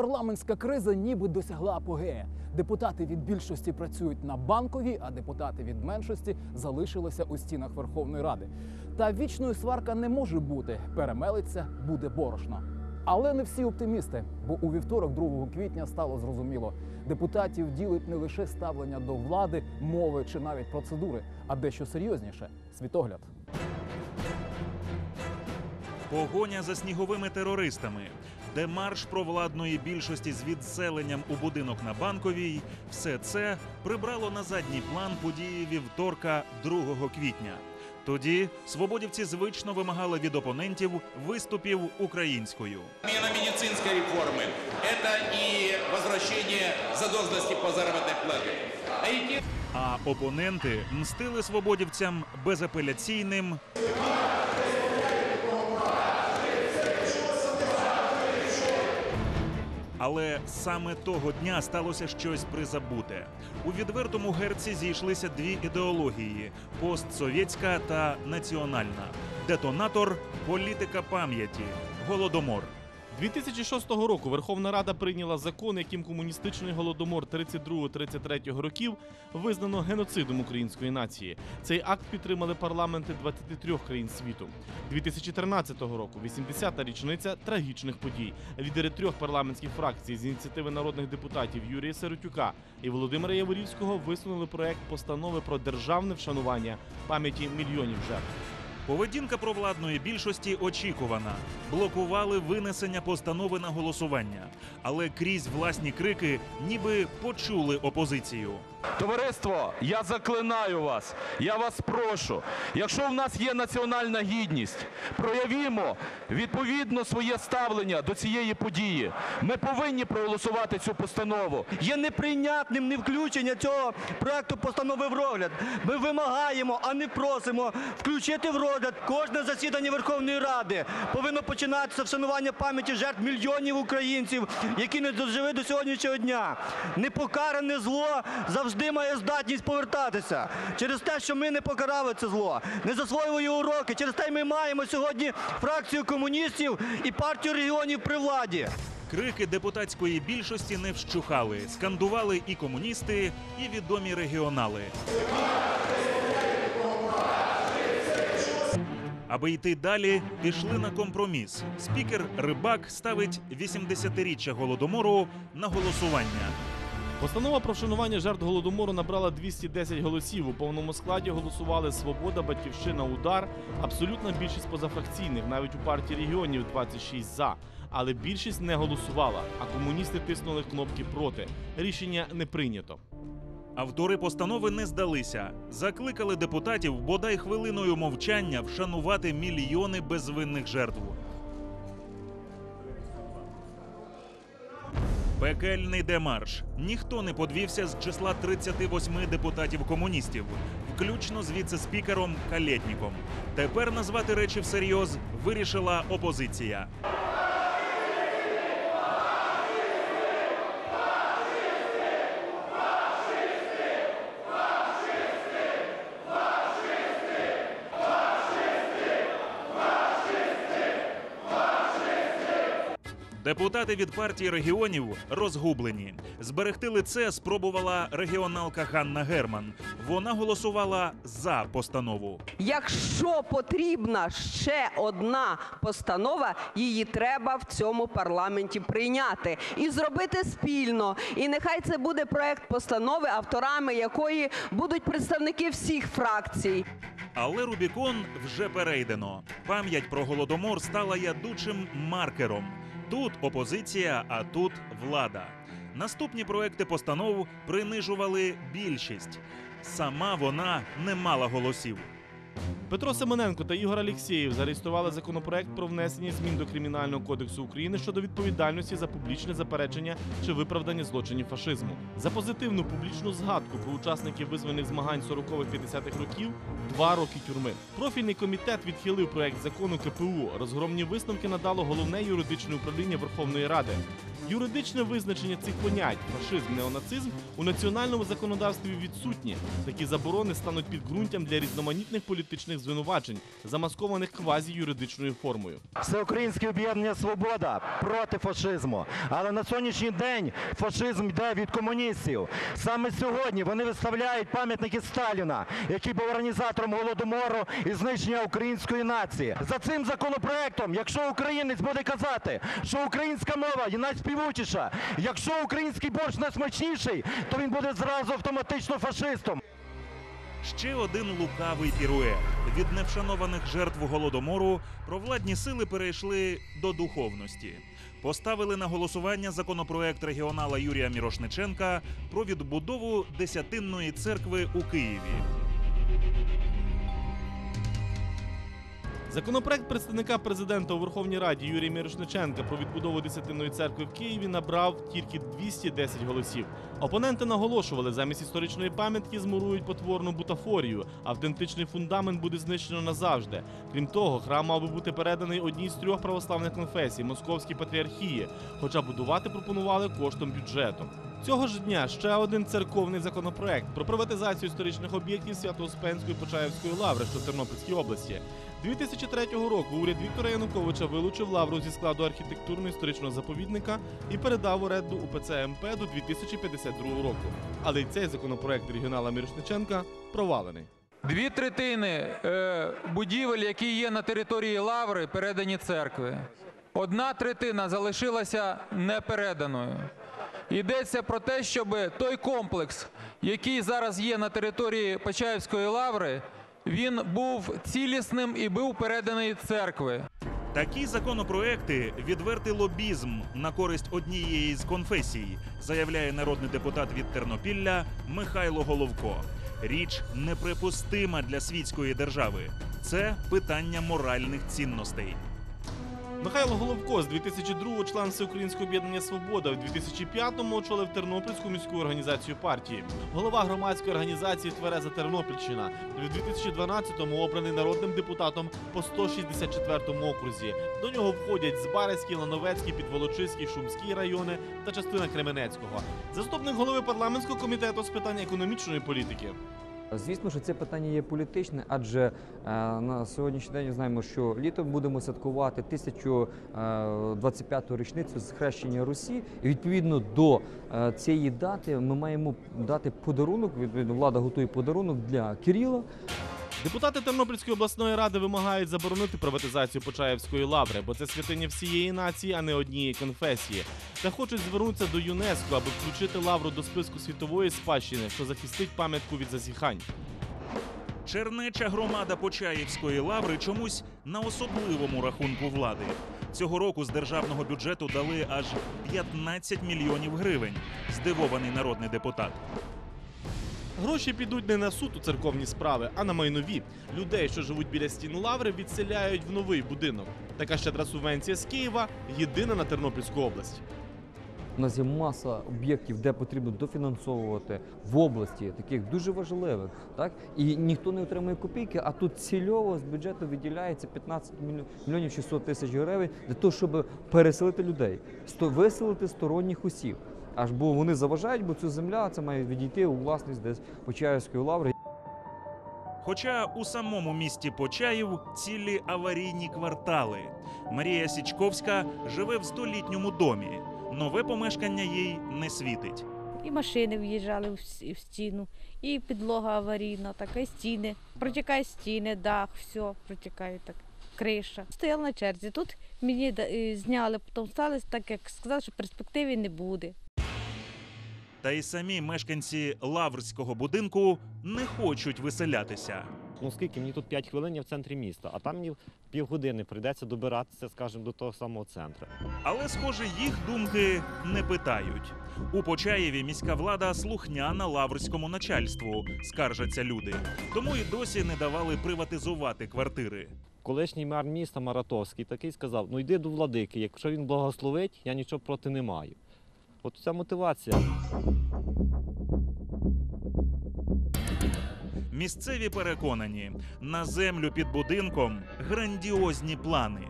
Парламентська криза ніби досягла апогея. Депутати від більшості працюють на банковій, а депутати від меншості залишилися у стінах Верховної Ради. Та вічною сварка не може бути. Перемелиться буде борошно. Але не всі оптимісти, бо у вівторок, 2 квітня, стало зрозуміло, депутатів ділить не лише ставлення до влади, мови чи навіть процедури, а дещо серйозніше світогляд. Погоня за сніговими терористами, демарш провладної більшості з відселенням у будинок на банковій. Все це прибрало на задній план події вівторка 2 квітня. Тоді свободівці звично вимагали від опонентів виступів українською. Отмена медицинской реформы – это и возвращение задолженности по. А и А опоненти мстили свободівцям безапеляційним Але саме того дня сталося щось призабуте. У відвертому герці зійшлися дві ідеології: постсовєтська та національна. Детонатор політика пам'яті, голодомор. 2006 року Верховна Рада прийняла закон, яким комуністичний голодомор 32-33 років визнано геноцидом української нації. Цей акт підтримали парламенти 23 країн світу. 2013 року, 80-та річниця трагічних подій. Лідери трьох парламентських фракцій з ініціативи народних депутатів Юрія Сиротюка і Володимира Яворівського висунули проект постанови про державне вшанування пам'яті мільйонів жертв. Поведінка провладної більшості очікувана. Блокували винесення постанови на голосування, але крізь власні крики ніби почули опозицію. Товариство, я заклинаю вас, я вас прошу. Якщо в нас є національна гідність, проявімо відповідно своє ставлення до цієї події. Ми повинні проголосувати цю постанову. Є неприйнятним не включення цього проекту постанови в розгляд. Ми вимагаємо, а не просимо включити в розгляд кожне засідання Верховної Ради. Повинно починатися вшанування пам'яті жертв мільйонів українців, які не дожили до сьогоднішнього дня. Непокаране зло завжди має здатність повертатися. Через те, що ми не покарали це зло, не засвоїли уроки. Через те ми маємо сьогодні фракцію комуністів і партію регіонів при владі. Крики депутатської більшості не вщухали. Скандували і комуністи, і відомі регіонали. Аби йти далі, пішли на компроміс. Спікер Рибак ставить 80-річчя голодомору на голосування. Постанова про вшанування жертв голодомору набрала 210 голосів. У повному складі голосували Свобода, Батьківщина, Удар. Абсолютна більшість позафракційних, навіть у партії регіонів 26 за. Але більшість не голосувала, а комуністи тиснули кнопки проти. Рішення не прийнято. Автори постанови не здалися. Закликали депутатів бодай хвилиною мовчання вшанувати мільйони безвинних жертв. Пекельний демарш. Ніхто не подвівся з числа 38 депутатів комуністів, включно з віце-спікером Калєтніком. Тепер назвати речі всерйоз вирішила опозиція. Депутати від партії регіонів розгублені. Зберегти лице спробувала регіоналка Ганна Герман. Вона голосувала за постанову. Якщо потрібна ще одна постанова, її треба в цьому парламенті прийняти і зробити спільно. І нехай це буде проект постанови, авторами якої будуть представники всіх фракцій. Але Рубікон вже перейдено. Пам'ять про голодомор стала ядучим маркером. Тут опозиція, а тут влада. Наступні проекти постанов принижували більшість. Сама вона не мала голосів. Петро Семененко та Ігор Алєксєєв зареєстрували законопроект про внесення змін до Кримінального кодексу України щодо відповідальності за публічне заперечення чи виправдання злочинів фашизму. За позитивну публічну згадку про учасників визвольних змагань 40-50-х років два роки тюрми. Профільний комітет відхилив проект закону КПУ. Розгромні висновки надало головне юридичне управління Верховної Ради. Юридичне визначення цих понять фашизм, неонацизм у національному законодавстві відсутні. Такі заборони стануть підґрунтям для різноманітних політичних політичних звинувачень, замаскованих квазі-юридичною формою. Всеукраїнське об'єднання Свобода проти фашизму. Але на сьогоднішній день фашизм йде від комуністів. Саме сьогодні вони виставляють пам'ятники Сталіна, який був організатором голодомору і знищення української нації. За цим законопроектом, якщо українець буде казати, що українська мова є найспівучіша, якщо український борщ найсмачніший, то він буде зразу автоматично фашистом. Ще один лукавий пірует. Від невшанованих жертв голодомору провладні сили перейшли до духовності. Поставили на голосування законопроект регіонала Юрія Мірошниченка про відбудову десятинної церкви у Києві. Законопроект представника президента у Верховній Раді Юрія Мірошниченка про відбудову десятинної церкви в Києві набрав тільки 210 голосів. Опоненти наголошували, замість історичної пам'ятки змурують потворну бутафорію. Автентичний фундамент буде знищено назавжди. Крім того, храм мав би бути переданий одній з трьох православних конфесій Московській патріархії, хоча будувати пропонували коштом бюджету. Цього ж дня ще один церковний законопроект про приватизацію історичних об'єктів Свято-Успенської Почаївської лаври, що в Тернопільській області. 2003 року уряд Віктора Януковича вилучив лавру зі складу архітектурно-історичного заповідника і передав оренду УПЦ МП до 2052 року. Але й цей законопроект регіонала Мірошниченка провалений. Дві третини е, будівель, які є на території Лаври, передані церкви. Одна третина залишилася непереданою. Йдеться про те, щоб той комплекс, який зараз є на території Почаївської лаври, він був цілісним і був переданий церкви. Такі законопроекти відвертий лобізм на користь однієї з конфесій, заявляє народний депутат від Тернопілля Михайло Головко. Річ неприпустима для світської держави. Це питання моральних цінностей. Михайло Головко з 2002-го член Всеукраїнського об'єднання Свобода. В 2005-му очолив Тернопільську міську організацію партії. Голова громадської організації Твереза Тернопільщина. В 2012-му обраний народним депутатом по 164-му окрузі. До нього входять Збаразький, Лановецький, Підволочиський, Шумський райони та частина Кременецького. Заступник голови парламентського комітету з питань економічної політики. Звісно, що це питання є політичне, адже е, на сьогоднішній день знаємо, що літом будемо святкувати 1025-ту річницю з хрещення Русі. І відповідно до е, цієї дати ми маємо дати подарунок. Влада готує подарунок для Кирила. Депутати Тернопільської обласної ради вимагають заборонити приватизацію Почаївської лаври, бо це святиня всієї нації, а не однієї конфесії. Та хочуть звернутися до ЮНЕСКО, аби включити лавру до списку світової спадщини, що захистить пам'ятку від зазіхань. Чернеча громада Почаївської лаври чомусь на особливому рахунку влади. Цього року з державного бюджету дали аж 15 мільйонів гривень. Здивований народний депутат. Гроші підуть не на суд у церковні справи, а на майнові. Людей, що живуть біля стін лаври, відселяють в новий будинок. Така щедра субвенція з Києва єдина на Тернопільську область. У нас є маса об'єктів, де потрібно дофінансовувати в області, таких дуже важливих, так і ніхто не отримує копійки. А тут цільово з бюджету виділяється 15 мільйон- мільйонів 600 тисяч гривень для того, щоб переселити людей, виселити сторонніх осіб. Аж бо вони заважають, бо цю земля це має відійти у власність десь Почаївської лаври. Хоча у самому місті Почаїв цілі аварійні квартали. Марія Січковська живе в столітньому домі. Нове помешкання їй не світить. І машини в'їжджали в в стіну, і підлога аварійна, така, і стіни. Протікає стіни, дах, все протікає так. Криша. Стояла на черзі. Тут мені е, зняли, потім стали так, як сказали, що перспективи не буде. Та й самі мешканці лаврського будинку не хочуть виселятися. Ну скільки мені тут 5 хвилин я в центрі міста, а там мені півгодини прийдеться добиратися, скажімо, до того самого центру. Але, схоже, їх думки не питають. У Почаєві міська влада слухняна лаврському начальству, скаржаться люди. Тому і досі не давали приватизувати квартири. Колишній мер міста Маратовський такий сказав: ну йди до владики, якщо він благословить, я нічого проти не маю. От ця мотивація. Місцеві переконані, на землю під будинком грандіозні плани.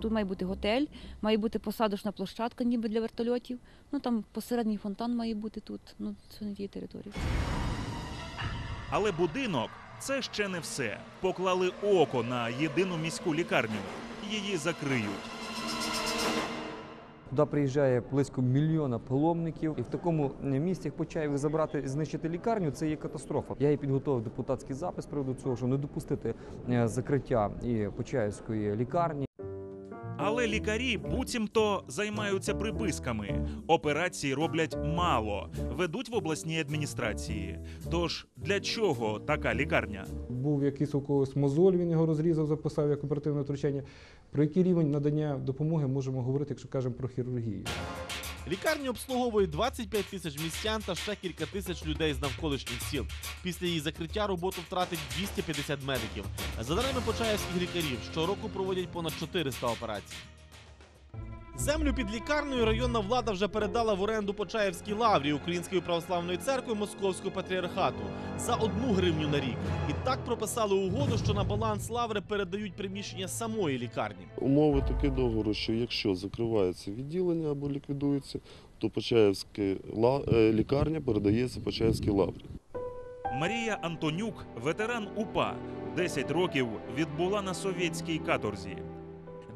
Тут має бути готель, має бути посадочна площадка, ніби для вертольотів. Ну там посередній фонтан має бути тут. Ну це на тій території. Але будинок Це ще не все. Поклали око на єдину міську лікарню. Її закриють. Туди приїжджає близько мільйона паломників, і в такому місці, як Почаєві, забрати знищити лікарню, це є катастрофа. Я і підготував депутатський запис з приводу цього, щоб не допустити е, закриття і Почаївської лікарні. Але лікарі буцімто займаються приписками. Операції роблять мало, ведуть в обласній адміністрації. Тож для чого така лікарня? Був якийсь у когось мозоль, він його розрізав, записав як оперативне втручання. Про який рівень надання допомоги можемо говорити, якщо кажемо про хірургію? Лікарня обслуговує 25 тисяч містян та ще кілька тисяч людей з навколишніх сіл. Після її закриття роботу втратить 250 медиків. За даними почаївських лікарів, щороку проводять понад 400 операцій. Землю під лікарнею районна влада вже передала в оренду Почаївській лаврі Української православної церкви Московського патріархату за одну гривню на рік. І так прописали угоду, що на баланс лаври передають приміщення самої лікарні. Умови такі договору, що якщо закривається відділення або ліквідується, то Почаївська е, лікарня передається Почаївській лаврі. Марія Антонюк, ветеран УПА, 10 років відбула на совєтській каторзі.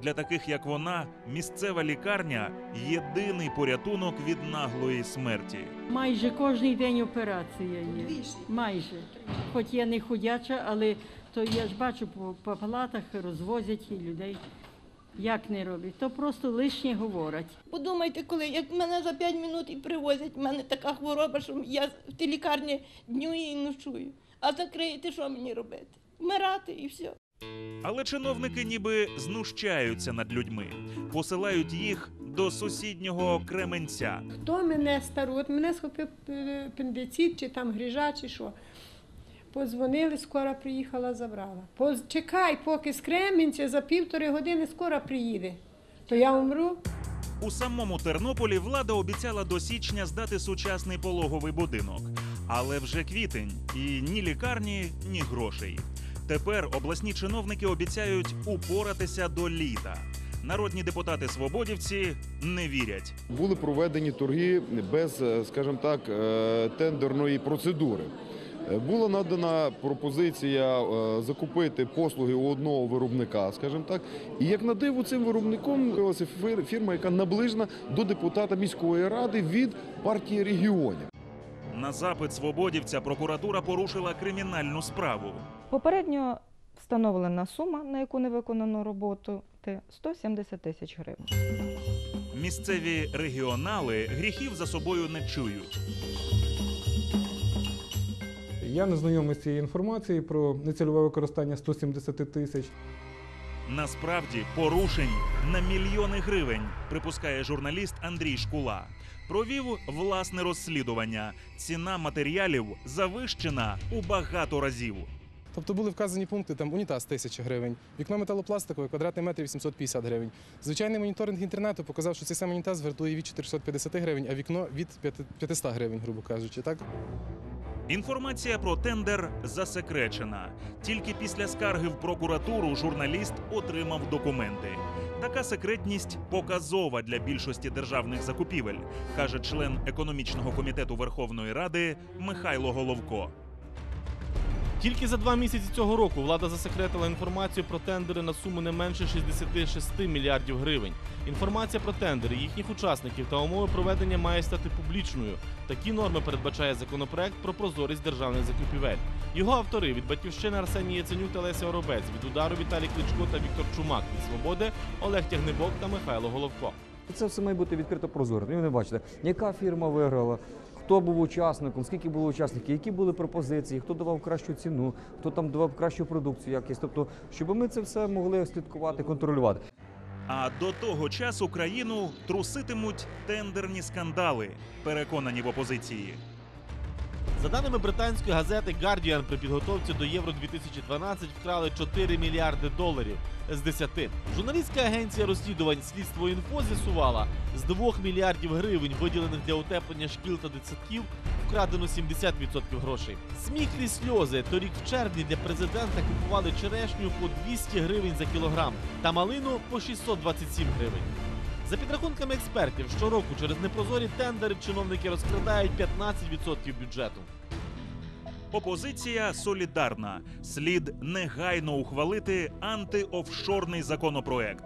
Для таких, як вона, місцева лікарня єдиний порятунок від наглої смерті. Майже кожен день операція є. Майже. Хоч я не ходяча, але то я ж бачу по, по палатах розвозять людей. Як не роблять, то просто лишнє говорять. Подумайте, коли як мене за 5 минут і привозять, в мене така хвороба, що я в тій лікарні днюю і ночую. А закриєте, що мені робити? Вмирати і все. Але чиновники ніби знущаються над людьми, посилають їх до сусіднього Кременця. Хто мене стару? От мене схопив е, чи там грижа, чи що. Позвонили, скоро приїхала, забрала. Почекай, поки з Кременця за півтори години скоро приїде. То я умру. У самому Тернополі влада обіцяла до січня здати сучасний пологовий будинок. Але вже квітень і ні лікарні, ні грошей. Тепер обласні чиновники обіцяють упоратися до літа. Народні депутати свободівці не вірять. Були проведені торги без, е, скажімо так, е, тендерної процедури. Е, Була надана пропозиція закупити послуги у одного виробника, скажімо так. І як на диво, цим виробником виявилася фірма, яка наближена до депутата міської ради від партії регіонів. На запит свободівця прокуратура порушила кримінальну справу. Попередньо встановлена сума, на яку не виконано роботу, те 170 тисяч гривень. Місцеві регіонали гріхів за собою не чують. Я не знайомий з цією інформацією про нецільове використання 170 тисяч. Насправді порушень на мільйони гривень, припускає журналіст Андрій Шкула. Провів власне розслідування. Ціна матеріалів завищена у багато разів. Тобто були вказані пункти там унітаз 1000 гривень, вікно металопластикове, квадратний метр 850 гривень. Звичайний моніторинг інтернету показав, що цей самий унітаз вартує від 450 гривень, а вікно від 500 гривень, грубо кажучи. Так Інформація про тендер засекречена. Тільки після скарги в прокуратуру журналіст отримав документи. Така секретність показова для більшості державних закупівель, каже член економічного комітету Верховної Ради Михайло Головко. Тільки за два місяці цього року влада засекретила інформацію про тендери на суму не менше 66 мільярдів гривень. Інформація про тендери, їхніх учасників та умови проведення має стати публічною. Такі норми передбачає законопроект про прозорість державних закупівель. Його автори від батьківщини Арсеній Яценюк та Леся Оробець, від удару Віталій Кличко та Віктор Чумак, від свободи Олег Тягнебок та Михайло Головко. Це все має бути відкрито прозоро. Ви не бачите, яка фірма виграла, хто був учасником, скільки було учасників, які були пропозиції, хто давав кращу ціну, хто там давав кращу продукцію, якість. Тобто, щоб ми це все могли слідкувати, контролювати. А до того часу країну труситимуть тендерні скандали, переконані в опозиції. За даними британської газети Guardian, при підготовці до Євро 2012 вкрали 4 мільярди доларів з 10. Журналістська агенція розслідувань слідство інфо з'ясувала, з 2 мільярдів гривень, виділених для утеплення шкіл та дитсадків, вкрадено 70% грошей. Сміх і сльози. Торік в червні для президента купували черешню по 200 гривень за кілограм та малину по 627 гривень. За підрахунками експертів, щороку через непрозорі тендери чиновники розкрадають 15% бюджету. Опозиція солідарна. Слід негайно ухвалити антиофшорний законопроект.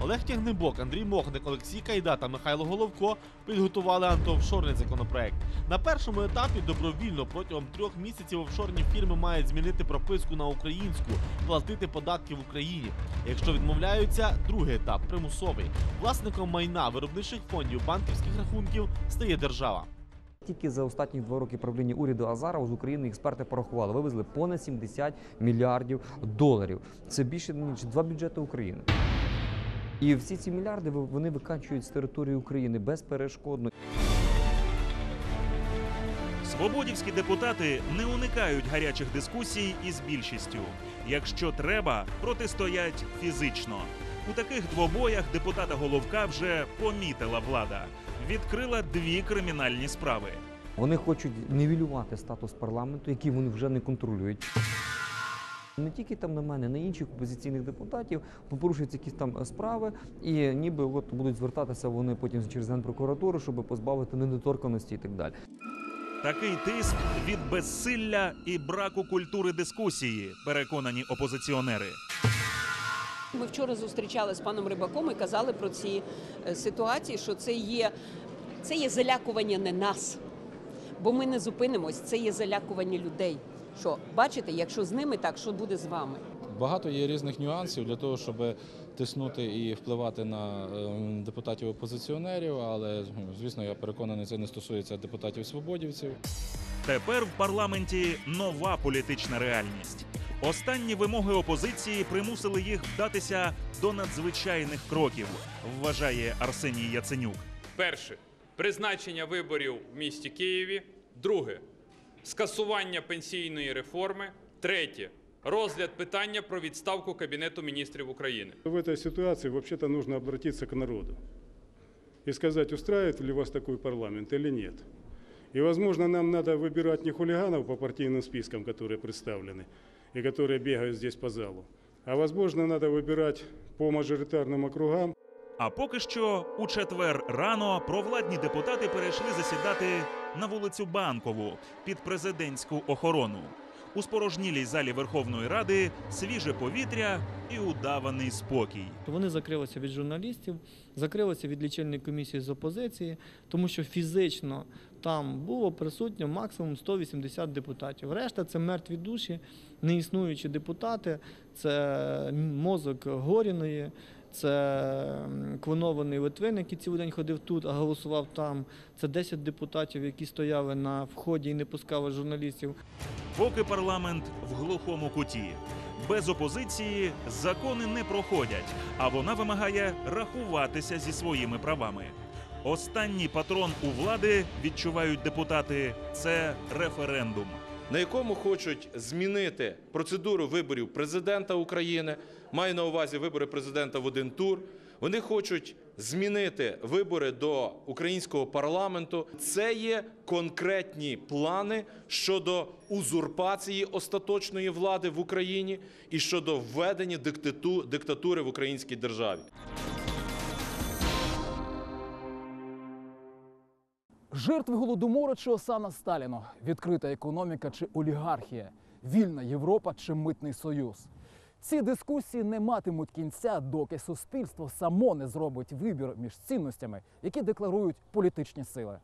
Олег Тягнебок, Андрій Мохник, Олексій Кайда та Михайло Головко підготували антиофшорний законопроект. На першому етапі добровільно протягом трьох місяців офшорні фірми мають змінити прописку на українську, платити податки в Україні. Якщо відмовляються, другий етап примусовий. Власником майна виробничих фондів банківських рахунків стає держава. Тільки за останні два роки правління уряду Азарова з України експерти порахували, вивезли понад 70 мільярдів доларів. Це більше ніж два бюджети України. І всі ці мільярди вони викачують з території України безперешкодно. Свободівські депутати не уникають гарячих дискусій із більшістю. Якщо треба, протистоять фізично. У таких двобоях депутата Головка вже помітила влада. Відкрила дві кримінальні справи. Вони хочуть нівелювати статус парламенту, який вони вже не контролюють. Не тільки там на мене, на інших опозиційних депутатів порушуються якісь там справи, і ніби от будуть звертатися вони потім через генпрокуратуру, щоб позбавити недоторканості і так далі. Такий тиск від безсилля і браку культури дискусії, переконані опозиціонери. Ми вчора зустрічалися з паном Рибаком і казали про ці е, ситуації, що це є, це є залякування не нас, бо ми не зупинимось, це є залякування людей. Що бачите, якщо з ними так, що буде з вами? Багато є різних нюансів для того, щоб тиснути і впливати на е, депутатів опозиціонерів, але звісно, я переконаний, це не стосується депутатів свободівців. Тепер в парламенті нова політична реальність. Останні вимоги опозиції примусили їх вдатися до надзвичайних кроків, вважає Арсеній Яценюк. Перше призначення виборів в місті Києві. Друге скасування пенсійної реформи. Третє розгляд питання про відставку Кабінету міністрів України. В этой ситуации вообще-то нужно обратиться к народу и сказать, устраивает ли вас такой парламент или нет. И, возможно, нам надо выбирать не хулиганов по партийным спискам, которые представлены и которые бегают здесь по залу, а, возможно, надо выбирать по мажоритарным округам. А поки що у четвер рано провладні депутати перейшли засідати на вулицю Банкову під президентську охорону. У спорожнілій залі Верховної Ради свіже повітря і удаваний спокій. Вони закрилися від журналістів, закрилися від лічильної комісії з опозиції, тому що фізично там було присутньо максимум 180 депутатів. Решта це мертві душі, неіснуючі депутати, це мозок Горіної. Це клонований Литвин, який цілий день ходив тут, а голосував там. Це 10 депутатів, які стояли на вході і не пускали журналістів. Поки парламент в глухому куті. Без опозиції закони не проходять, а вона вимагає рахуватися зі своїми правами. Останній патрон у влади відчувають депутати це референдум. на якому хочуть змінити процедуру виборів президента України, маю на увазі вибори президента в один тур. Вони хочуть змінити вибори до українського парламенту. Це є конкретні плани щодо узурпації остаточної влади в Україні і щодо введення диктату- диктатури в українській державі. Жертви голодомору чи осана Сталіно, відкрита економіка чи олігархія, вільна Європа чи митний союз. Ці дискусії не матимуть кінця, доки суспільство само не зробить вибір між цінностями, які декларують політичні сили.